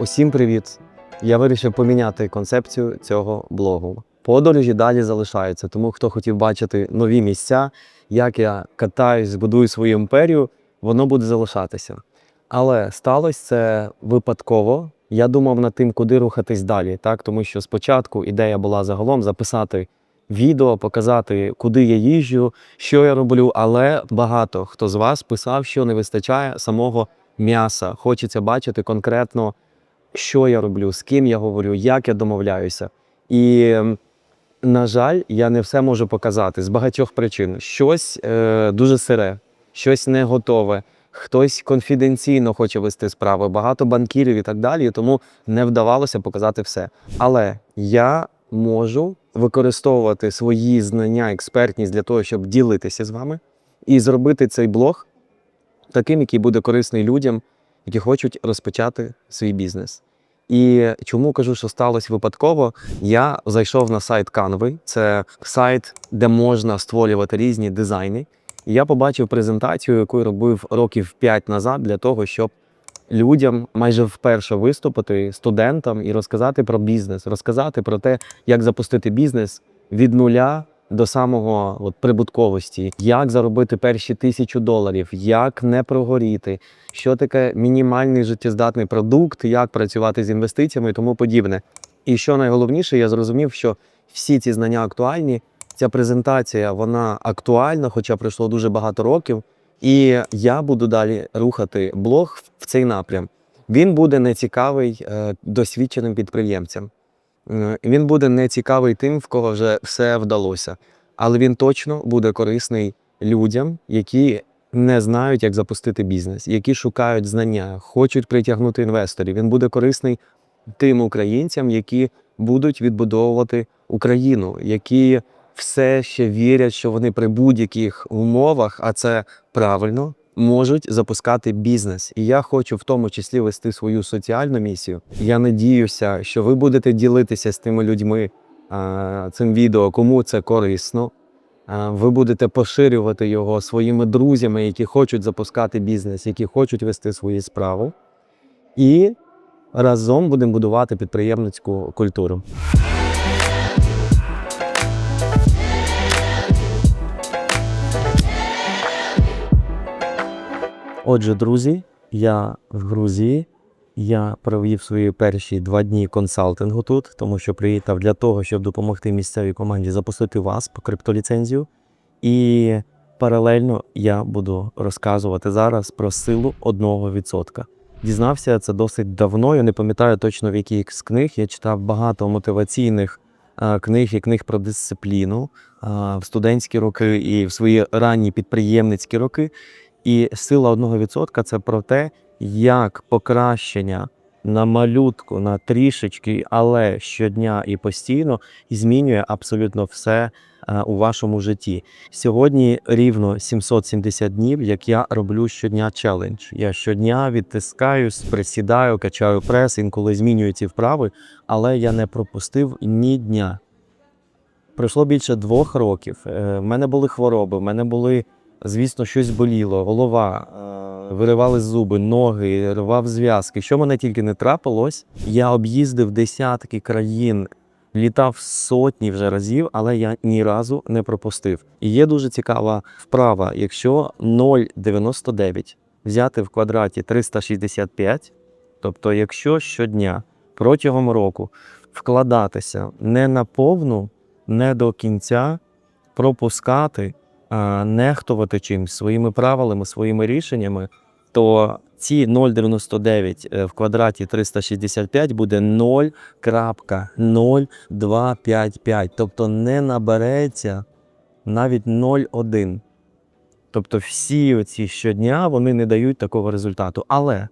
Усім привіт! Я вирішив поміняти концепцію цього блогу. Подорожі далі залишаються, тому хто хотів бачити нові місця, як я катаюсь, будую свою імперію, воно буде залишатися. Але сталося це випадково. Я думав над тим, куди рухатись далі, так тому що спочатку ідея була загалом записати відео, показати, куди я їжджу, що я роблю. Але багато хто з вас писав, що не вистачає самого м'яса. Хочеться бачити конкретно, що я роблю, з ким я говорю, як я домовляюся. І, на жаль, я не все можу показати з багатьох причин. Щось е, дуже сире, щось не готове. Хтось конфіденційно хоче вести справи, багато банкірів і так далі, тому не вдавалося показати все. Але я можу використовувати свої знання, експертність для того, щоб ділитися з вами і зробити цей блог таким, який буде корисний людям, які хочуть розпочати свій бізнес. І чому кажу, що сталося випадково? Я зайшов на сайт Canva. Це сайт, де можна створювати різні дизайни. І я побачив презентацію, яку робив років 5 назад, для того, щоб людям майже вперше виступити студентам і розказати про бізнес, розказати про те, як запустити бізнес від нуля до самого от, прибутковості, як заробити перші тисячу доларів, як не прогоріти, що таке мінімальний життєздатний продукт, як працювати з інвестиціями і тому подібне. І що найголовніше, я зрозумів, що всі ці знання актуальні. Ця презентація вона актуальна, хоча пройшло дуже багато років. І я буду далі рухати блог в цей напрям. Він буде нецікавий е, досвідченим підприємцям. Е, Він буде нецікавий тим, в кого вже все вдалося. Але він точно буде корисний людям, які не знають, як запустити бізнес, які шукають знання, хочуть притягнути інвесторів. Він буде корисний тим українцям, які будуть відбудовувати Україну, які все ще вірять, що вони при будь-яких умовах, а це правильно, можуть запускати бізнес. І я хочу в тому числі вести свою соціальну місію. Я надіюся, що ви будете ділитися з тими людьми цим відео, кому це корисно. Ви будете поширювати його своїми друзями, які хочуть запускати бізнес, які хочуть вести свою справу. І разом будемо будувати підприємницьку культуру. Отже, друзі, я в Грузії. Я провів свої перші два дні консалтингу тут, тому що приїхав для того, щоб допомогти місцевій команді запустити вас по криптоліцензію. І паралельно я буду розказувати зараз про силу 1%. Дізнався це досить давно. Я не пам'ятаю точно в якій з книг. Я читав багато мотиваційних е, книг і книг про дисципліну е, в студентські роки і в свої ранні підприємницькі роки. І сила 1% це про те, як покращення на малютку, на трішечки, але щодня і постійно змінює абсолютно все е, у вашому житті. Сьогодні рівно 770 днів, як я роблю щодня челендж. Я щодня відтискаюсь, присідаю, качаю прес, інколи змінюю ці вправи, але я не пропустив ні дня. Пройшло більше двох років. Е, В мене були хвороби, в мене були звісно, щось боліло, голова, е, виривали зуби, ноги, рвав зв'язки. Що мене тільки не трапилось, я об'їздив десятки країн, літав сотні вже разів, але я ні разу не пропустив. І є дуже цікава вправа. Якщо 0,99 взяти в квадраті 365, тобто, якщо щодня протягом року вкладатися не на повну, не до кінця, пропускати нехтувати чимсь своїми правилами, своїми рішеннями, то ці 0,99 е, в квадраті 365 буде 0,0255. Тобто не набереться навіть 0,1. Тобто всі оці щодня вони не дають такого результату. Але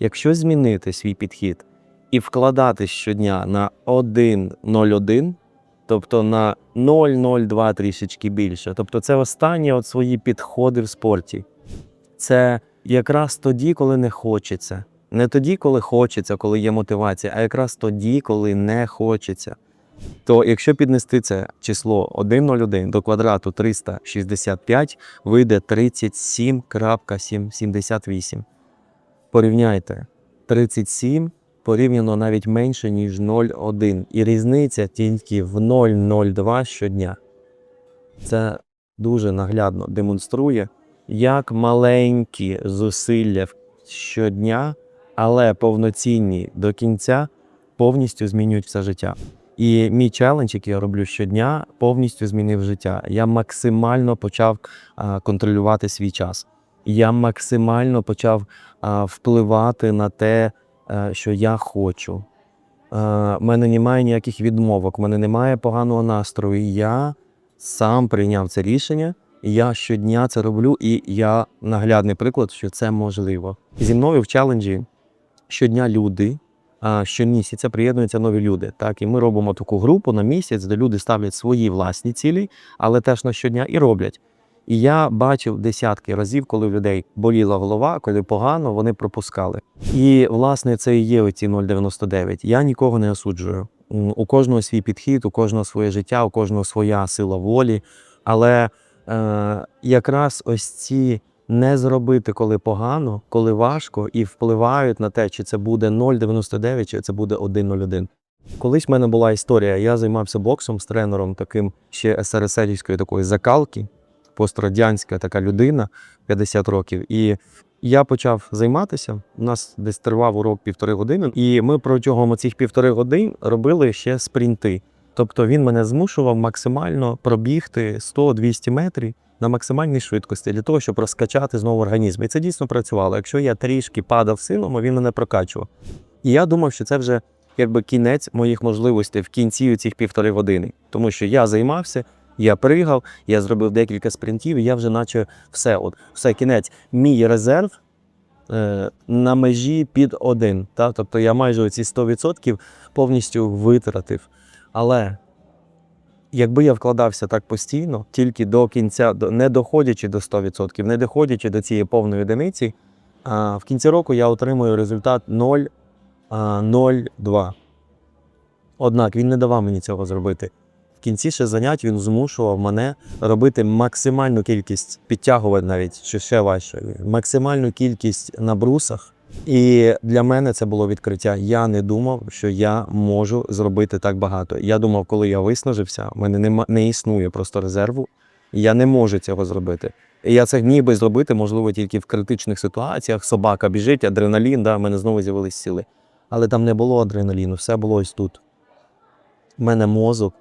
якщо змінити свій підхід і вкладати щодня на 1,01, тобто на 0,02 трішечки більше. Тобто це останні от свої підходи в спорті. Це якраз тоді, коли не хочеться. Не тоді, коли хочеться, коли є мотивація, а якраз тоді, коли не хочеться. То якщо піднести це число 1,01 до квадрату 365, вийде 37,78. Порівняйте 37 порівняно навіть менше, ніж 0,1. І різниця тільки в 0,02 щодня. Це дуже наглядно демонструє, як маленькі зусилля щодня, але повноцінні до кінця повністю змінюють все життя. І мій челендж, який я роблю щодня, повністю змінив життя. Я максимально почав контролювати свій час. Я максимально почав впливати на те, що я хочу. У мене немає ніяких відмовок, в мене немає поганого настрою. Я сам прийняв це рішення, я щодня це роблю, і я наглядний приклад, що це можливо. Зі мною в челенджі щодня люди, щомісяця приєднуються нові люди. Так, і ми робимо таку групу на місяць, де люди ставлять свої власні цілі, але теж на щодня і роблять. І я бачив десятки разів, коли в людей боліла голова, коли погано, вони пропускали. І власне це і є оці 0,99. Я нікого не осуджую. У кожного свій підхід, у кожного своє життя, у кожного своя сила волі. Але е, якраз ось ці не зробити, коли погано, коли важко, і впливають на те, чи це буде 0,99, чи це буде 1,01. Колись в мене була історія. Я займався боксом з тренером, таким ще СРСРівської такої закалки, пострадянська така людина, 50 років. І я почав займатися. У нас десь тривав урок півтори години, і ми протягом цих півтори годин робили ще спринти. Тобто він мене змушував максимально пробігти 100-200 метрів на максимальній швидкості для того, щоб розкачати знову організм. І це дійсно працювало. Якщо я трішки падав силами, він мене прокачував. І я думав, що це вже якби кінець моїх можливостей в кінці цих півтори години. Тому що я займався, я пригав, я зробив декілька спринтів, і я вже наче все, от, все кінець. Мій резерв е, на межі під один. Та? Тобто я майже ці 100% повністю витратив. Але якби я вкладався так постійно, тільки до кінця, не доходячи до 100%, не доходячи до цієї повної одиниці, а, в кінці року я отримую результат 0,02. Однак він не давав мені цього зробити. Кінці ще занять він змушував мене робити максимальну кількість, підтягувати навіть, що ще важче, максимальну кількість на брусах. І для мене це було відкриття. Я не думав, що я можу зробити так багато. Я думав, коли я виснажився, в мене нема, не існує просто резерву, я не можу цього зробити. І я це міг би зробити, можливо, тільки в критичних ситуаціях. Собака біжить, адреналін, да, в мене знову з'явились сили. Але там не було адреналіну, все було ось тут. У мене мозок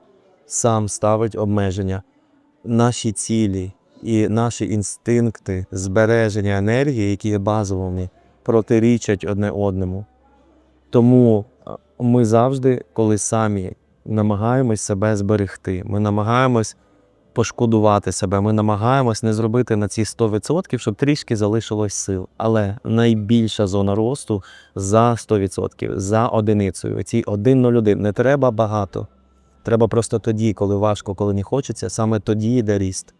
сам ставить обмеження. Наші цілі і наші інстинкти збереження енергії, які є базовими, протирічать одне одному. Тому ми завжди, коли самі намагаємось себе зберегти, ми намагаємось пошкодувати себе, ми намагаємось не зробити на ці 100%, щоб трішки залишилось сил. Але найбільша зона росту за 100%, за одиницею. Ці 1,01 не треба багато. Треба просто тоді, коли важко, коли не хочеться, саме тоді йде ріст.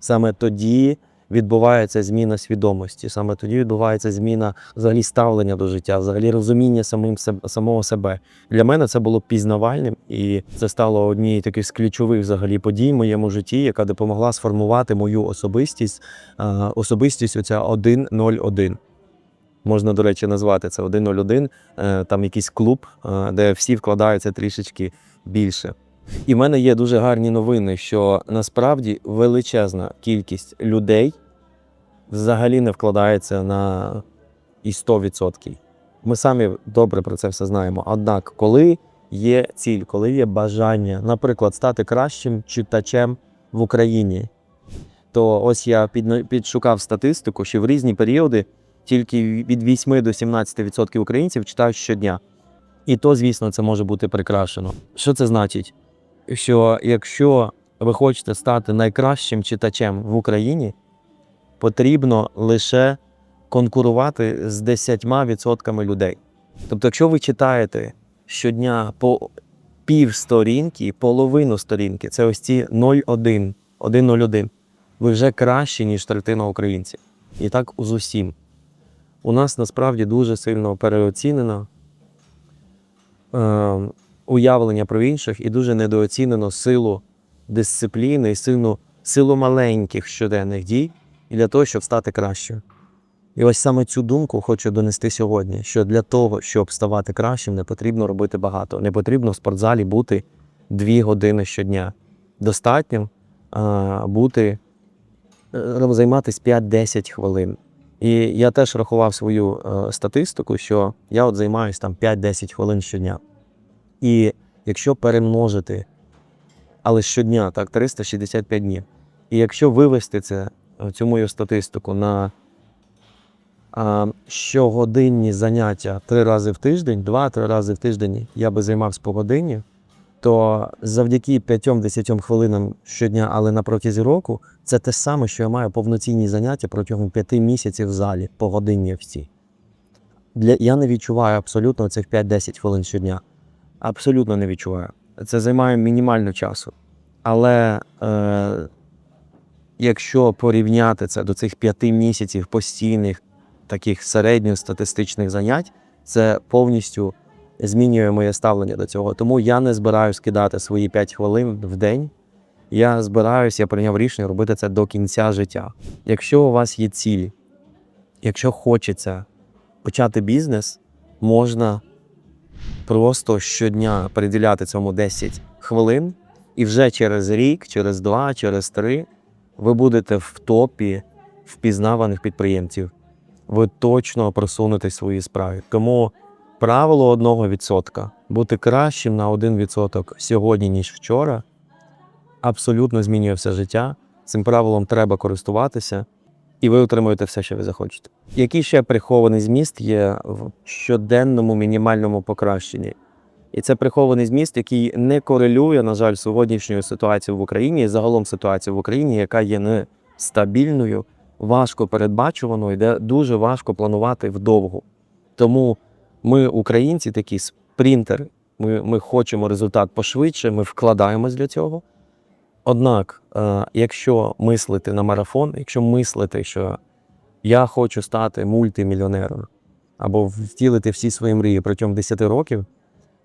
Саме тоді відбувається зміна свідомості, саме тоді відбувається зміна взагалі ставлення до життя, взагалі розуміння самим самого себе. Для мене це було пізнавальним, і це стало однією таких з ключових взагалі подій в моєму житті, яка допомогла сформувати мою особистість. Особистість оця 101. Можна, до речі, назвати це 101, е, там якийсь клуб, е, де всі вкладаються трішечки більше. І в мене є дуже гарні новини, що насправді величезна кількість людей взагалі не вкладається на і 100%. Ми самі добре про це все знаємо. Однак, коли є ціль, коли є бажання, наприклад, стати кращим читачем в Україні, то ось я підшукав статистику, що в різні періоди тільки від 8 до 17% українців читають щодня. І то, звісно, це може бути прикрашено. Що це значить? Що якщо ви хочете стати найкращим читачем в Україні, потрібно лише конкурувати з 10% людей. Тобто, якщо ви читаєте щодня по пів сторінки, половину сторінки, це ось ці 0,1, 1,01, ви вже кращі, ніж третина українців. І так з усім. У нас насправді дуже сильно переоцінено уявлення про інших і дуже недооцінено силу дисципліни і силу, силу маленьких щоденних дій і для того, щоб стати кращим. І ось саме цю думку хочу донести сьогодні: що для того, щоб ставати кращим, не потрібно робити багато. Не потрібно в спортзалі бути дві години щодня. Достатньо а, бути е, займатися 5-10 хвилин. І я теж рахував свою е, статистику, що я от займаюся там 5-10 хвилин щодня. І якщо перемножити, але щодня, так, 365 днів. І якщо вивести це, е, цю мою статистику на а, щогодинні заняття три рази в тиждень, два-три рази в тиждень я би займався по годині, то завдяки 5-10 хвилинам щодня, але на протязі року, це те саме, що я маю повноцінні заняття протягом 5 місяців в залі по годині всі. Для, я не відчуваю абсолютно цих 5-10 хвилин щодня. Абсолютно не відчуваю. Це займає мінімально часу. Але е, якщо порівняти це до цих 5 місяців постійних таких середньостатистичних занять, це повністю змінює моє ставлення до цього. Тому я не збираюсь кидати свої 5 хвилин в день. Я збираюся, я прийняв рішення робити це до кінця життя. Якщо у вас є цілі, якщо хочеться почати бізнес, можна просто щодня приділяти цьому 10 хвилин, і вже через рік, через два, через три ви будете в топі впізнаваних підприємців. Ви точно просунетесь в своїй справі. Тому правило 1% бути кращим на 1% сьогодні, ніж вчора, абсолютно змінює все життя. Цим правилом треба користуватися, і ви отримуєте все, що ви захочете. Який ще прихований зміст є в щоденному мінімальному покращенні? І це прихований зміст, який не корелює, на жаль, сьогоднішньою ситуацією в Україні і загалом ситуацією в Україні, яка є нестабільною, важко передбачуваною, де дуже важко планувати вдовго. Тому ми, українці, такі спринтери, ми, ми хочемо результат пошвидше, ми вкладаємось для цього. Однак, е, якщо мислити на марафон, якщо мислити, що я хочу стати мультимільйонером або втілити всі свої мрії протягом 10 років,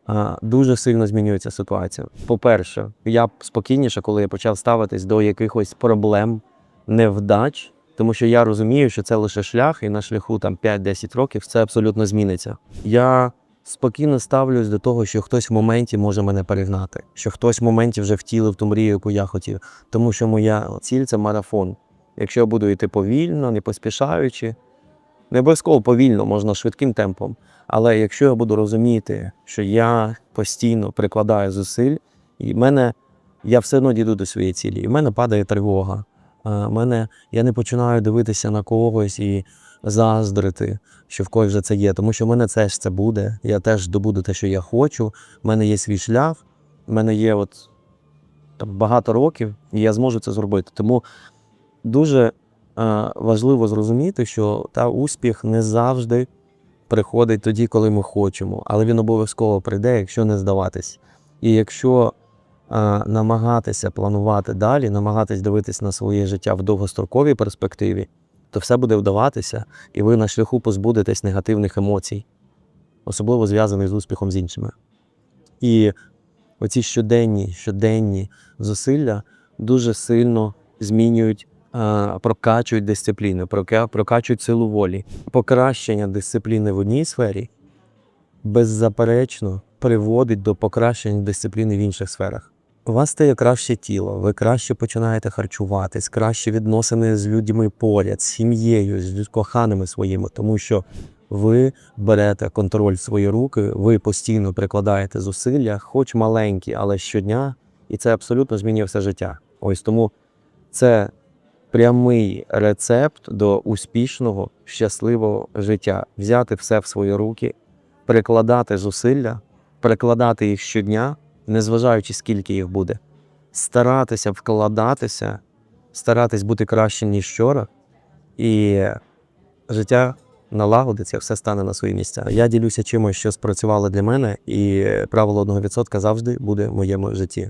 е, дуже сильно змінюється ситуація. По-перше, я спокійніше, коли я почав ставитись до якихось проблем, невдач, тому що я розумію, що це лише шлях, і на шляху там 5-10 років це абсолютно зміниться. Я спокійно ставлюсь до того, що хтось в моменті може мене перегнати, що хтось в моменті вже втілив ту мрію, яку я хотів. Тому що моя ціль це марафон. Якщо я буду йти повільно, не поспішаючи, не обов'язково повільно, можна швидким темпом. Але якщо я буду розуміти, що я постійно прикладаю зусиль, і в мене я все одно дійду до своєї цілі, і в мене падає тривога. В мене я не починаю дивитися на когось і заздрити, що в когось вже це є. Тому що в мене теж це буде. Я теж добуду те, що я хочу. В мене є свій шлях, в мене є от там, багато років, і я зможу це зробити. Тому дуже е, важливо зрозуміти, що та успіх не завжди приходить тоді, коли ми хочемо, але він обов'язково прийде, якщо не здаватись. І якщо е, намагатися планувати далі, намагатись дивитись на своє життя в довгостроковій перспективі, то все буде вдаватися, і ви на шляху позбудетесь негативних емоцій, особливо зв'язаних з успіхом з іншими. І оці щоденні, щоденні зусилля дуже сильно змінюють, прокачують дисципліну, прокачують силу волі. Покращення дисципліни в одній сфері беззаперечно приводить до покращення дисципліни в інших сферах. У вас стає краще тіло, ви краще починаєте харчуватись, краще відносини з людьми поряд, з сім'єю, з коханими своїми, тому що ви берете контроль в свої руки, ви постійно прикладаєте зусилля, хоч маленькі, але щодня, і це абсолютно змінює все життя. Ось тому це прямий рецепт до успішного, щасливого життя. Взяти все в свої руки, прикладати зусилля, прикладати їх щодня, незважаючи скільки їх буде, старатися вкладатися, старатись бути краще, ніж вчора, і життя налагодиться, все стане на свої місця. Я ділюся чимось, що спрацювало для мене, і правило 1% завжди буде в моєму житті.